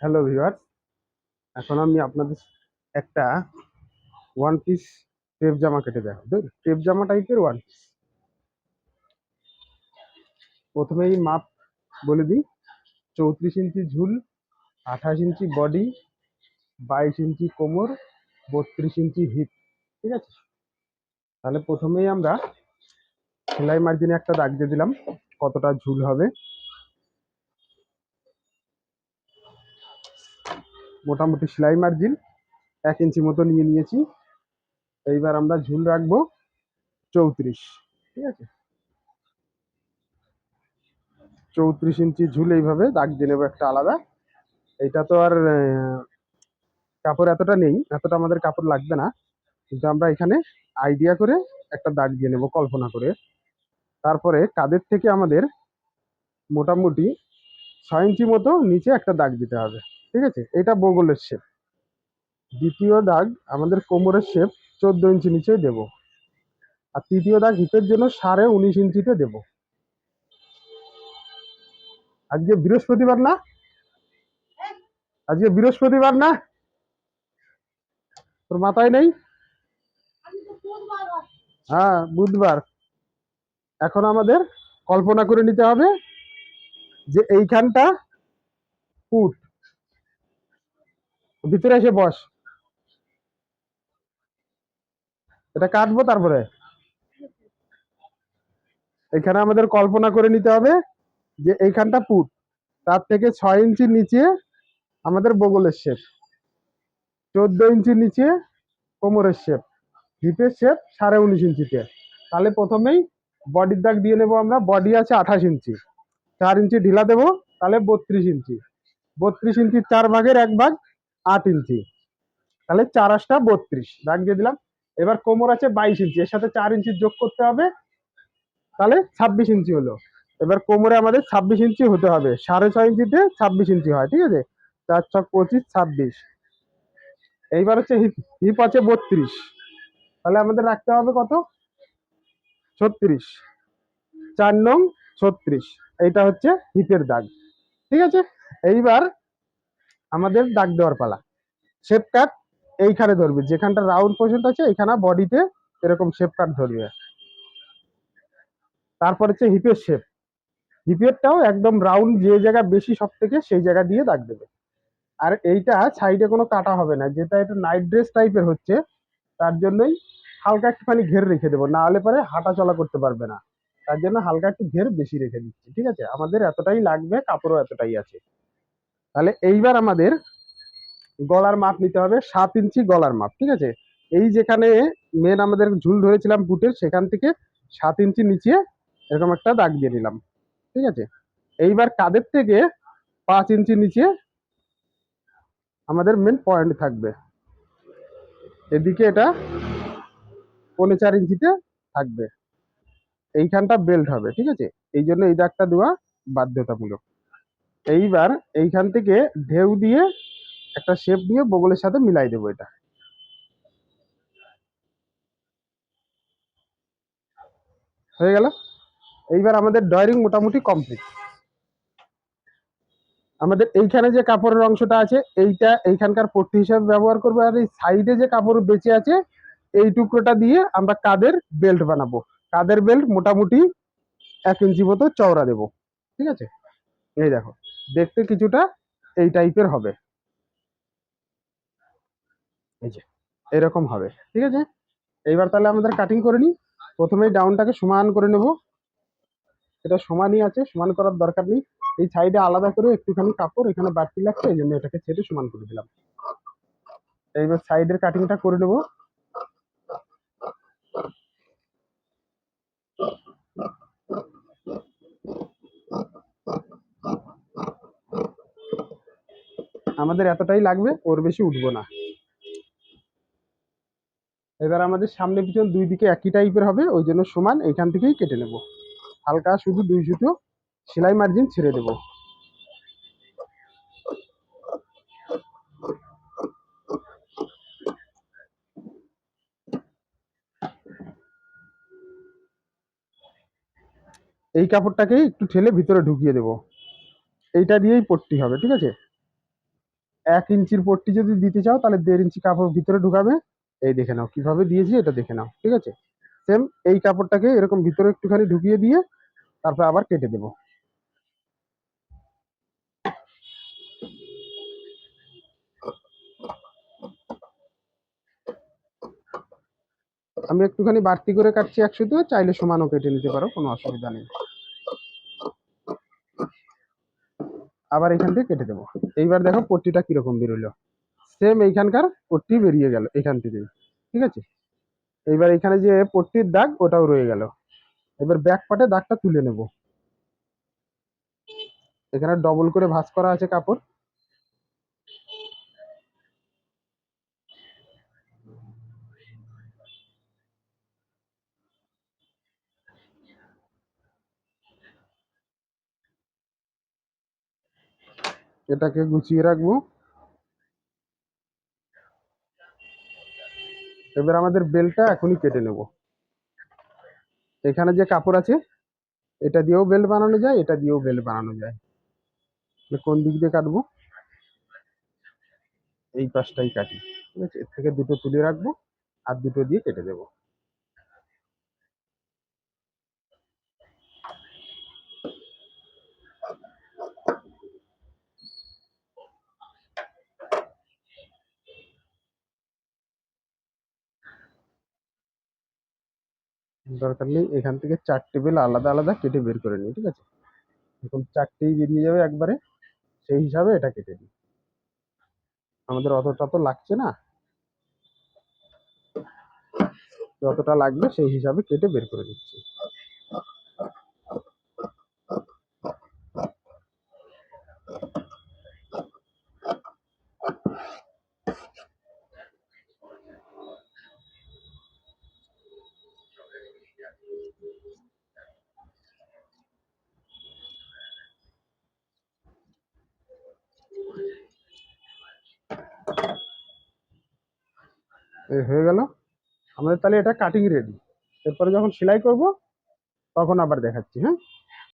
Hello viewers এখন আমি আপনাদের একটা ওয়ান পিস টেপ জামা কেটে দেখাবো টেপ জামা টাইপের ওয়ান পিস প্রথমেই মাপ বলে দিই। চৌত্রিশ ইঞ্চি ঝুল, আঠাশ ইঞ্চি বডি বাইশ ইঞ্চি কোমর, বত্রিশ ইঞ্চি হিপ ঠিক আছে? তাহলে প্রথমেই আমরা সেলাই মার্জিনে একটা দাগ দিয়ে দিলাম, কতটা ঝুল হবে। মোটামুটি সেলাই মার্জিন এক ইঞ্চি মতো নিয়ে নিয়েছি। এইবার আমরা ঝুল রাখব চৌত্রিশ, ঠিক আছে? চৌত্রিশ ইঞ্চি ঝুল এইভাবে দাগ দিয়ে নেব একটা আলাদা। এটা তো আর কাপড় এতটা নেই, এতটা আমাদের কাপড় লাগবে না। কিন্তু আমরা এখানে আইডিয়া করে একটা দাগ দিয়ে নেব, কল্পনা করে। তারপরে কাদের থেকে আমাদের মোটামুটি ছয় ইঞ্চি মতো নিচে একটা দাগ দিতে হবে। ঠিক আছে? এটা বগলের শেপ দ্বিতীয় দাগ আমাদের কোমরের শেপ চোদ্দ ইঞ্চি নিচে দেব। আর তৃতীয় দাগ হিপের জন্য সাড়ে উনিশ ইঞ্চিতে দেব। আজকে বৃহস্পতিবার না? আজকে বৃহস্পতিবার না? তোর মাথায় নেই? হ্যাঁ বুধবার। এখন আমাদের কল্পনা করে নিতে হবে যে এইখানটা ফুট ভিতরে এসে বস। এটা কাটবো তারপরে? এখানে আমাদের কল্পনা করে নিতে হবে যে এইখানটা পুট। তার থেকে ছয় ইঞ্চি নিচে আমাদের বগলের শেপ চোদ্দ ইঞ্চি নিচে কোমরের শেপ হিপের শেপ সাড়ে উনিশ ইঞ্চিতে। তাহলে প্রথমেই বডির দাগ দিয়ে নেব আমরা। বডি আছে আঠাশ ইঞ্চি। চার ইঞ্চি ঢিলা দেবো, তাহলে বত্রিশ ইঞ্চি। বত্রিশ ইঞ্চির চার ভাগের এক ভাগ আট ইঞ্চি। তাহলে চার আটটা বত্রিশ। দাগ দিয়ে দিলাম। এবার কোমর আছে বাইশ ইঞ্চি। এর সাথে চার ইঞ্চি যোগ করতে হবে। তাহলে ছাব্বিশ ইঞ্চি হলো। এবার কোমরে আমাদের ছাব্বিশ ইঞ্চি হতে হবে। সাড়ে ছয় ইঞ্চিতে ছাব্বিশ ইঞ্চি হয়, ঠিক আছে? চার ছক পঁচিশ, ছাব্বিশ। এইবার হচ্ছে হিপ আছে বত্রিশ। তাহলে আমাদের রাখতে হবে কত? ছত্রিশ। চার নং ছত্রিশ। এইটা হচ্ছে হিপের দাগ। ঠিক আছে? এইবার আমাদের দাগ দেওয়ার পালা। শেপ কাট এইখানে ধরবে, যেখানটা রাউন্ড পোর্শন আছে, এইখানে বডিতে এরকম শেপ কাট ধরবে। তারপর হচ্ছে হিপের শেপ হিপেরটাও একদম রাউন্ড যে জায়গা বেশি সব থেকে সেই জায়গা দিয়ে দাগ দেবে। আর এইটা সাইডে কোনো কাটা হবে না, যেটা এটা নাইট ড্রেস টাইপের হচ্ছে, তার জন্যই হালকা একটুখানি ঘের রেখে দেবো, না হলে পরে হাঁটা চলা করতে পারবে না। তার জন্য হালকা একটু ঘের বেশি রেখে দিচ্ছি, ঠিক আছে? আমাদের এতটাই লাগবে, কাপড়ও এতটাই আছে। তাহলে এইবার আমাদের গলার মাপ নিতে হবে সাত ইঞ্চি গলার মাপ, ঠিক আছে? এই যেখানে মেন আমাদের ঝুল ধরেছিলাম বুটের, সেখান থেকে সাত ইঞ্চি নিচে এরকম একটা দাগ দিয়ে নিলাম ঠিক আছে? এইবার কাদের থেকে পাঁচ ইঞ্চি নিচে আমাদের মেন পয়েন্ট থাকবে। এদিকে এটা পৌনে চার ইঞ্চিতে থাকবে। এইখানটা বেল্ট হবে, ঠিক আছে? এই জন্য এই দাগটা দেওয়া বাধ্যতামূলক। এইবার এইখান থেকে ঢেউ দিয়ে একটা শেপ দিয়ে বগলের সাথে মিলাই দেবো এটা। হয়ে গেল? এইবার আমাদের ডয়ারিং মোটামুটি কমপ্লিট আমাদের এইখানে যে কাপড়ের অংশটা আছে, এইটা এইখানকার পট্টি হিসাবে ব্যবহার করব আর এই সাইডে যে কাপড় বেঁচে আছে, এই টুকরোটা দিয়ে আমরা কাদের বেল্ট বানাবো? কাদের বেল্ট মোটামুটি এক ইঞ্চি মতো চওড়া দেবো। ঠিক আছে? এই দেখো। দেখতে কিছুটা এই টাইপের হবে। এই যে, এরকম হবে, ঠিক আছে? এইবার তাহলে আমাদের কাটিং করে নিই। প্রথমেই ডাউনটাকে সমান করে নেব। এটা সমানই আছে, সমান করার দরকার নেই। এই সাইডে আলাদা করে একটুখানি কাপড়, এখানে বাড়তি লাগছে, এই জন্য এটাকে ছেড়ে সমান করে দিলাম। এইবার সাইডের কাটিংটা করে নেব। আমাদের এতটাই লাগবে, ওর বেশি উঠবো না। এবার আমাদের সামনে পিছন দুই দিকে একই টাইপের হবে, ওই জন্য সমান এইখান থেকেই কেটে নেব। হালকা শুধু দুই সুতো সেলাই মার্জিন ছেড়ে দেব। এই কাপড়টাকেই একটু ঠেলে ভিতরে ঢুকিয়ে দেব। এইটা দিয়েই পট্টি হবে, ঠিক আছে? এক ইঞ্চির পট্টি যদি দিতে চাও, তাহলে দেড় ইঞ্চি কাপড় ভিতরে ঢুকাবে। এই দেখে নাও, কীভাবে দিয়েছি এটা দেখে নাও, ঠিক আছে? সেম এই কাপড়টাকে এরকম ভিতরে একটুখানি ঢুকিয়ে দিয়ে তারপর আবার কেটে দেবো। আমি একটুখানি বাড়তি করে কাটছি একশোতে চাইলে সমানও কেটে নিতে পারো, কোনো অসুবিধা নেই। আবার এখান থেকে কেটে দেবো। এইবার দেখো পট্টিটা কীরকম বেরোলো। সেম এইখানকার পট্টি বেরিয়ে গেল এখান থেকে, ঠিক আছে? এইবার এখানে যে পট্টির দাগ, ওটাও রয়ে গেল। এবার ব্যাক পাটে দাগটা তুলে নেব। এখানে ডবল করে ভাঁজ করা আছে কাপড়। এটাকে গুছিয়ে রাখব। এবার আমাদের বেলটা এখনই কেটে নেব। এখানে যে কাপড় আছে, এটা দিয়েও বেল্ট বানানো যায়, এটা দিয়েও বেল্ট বানানো যায়। কোন দিক দিয়ে কাটবো? এই পাশটাই কাটি। ঠিক আছে, এর থেকে দুটো তুলে রাখব আর দুটো দিয়ে কেটে দেবো। দরকার নেই, এখান থেকে চারটি বেল আলাদা আলাদা কেটে বের করে নিই, ঠিক আছে? এখন চারটেই বেরিয়ে যাবে একবারে, সেই হিসাবে এটা কেটে নিই। আমাদের অতটা তো লাগছে না। যতটা লাগবে সেই হিসাবে কেটে বের করে দিচ্ছি। এই হয়ে গেল। আমাদের তাহলে এটা কাটিং রেডি এরপরে যখন সেলাই করব, তখন আবার দেখাচ্ছি হ্যাঁ?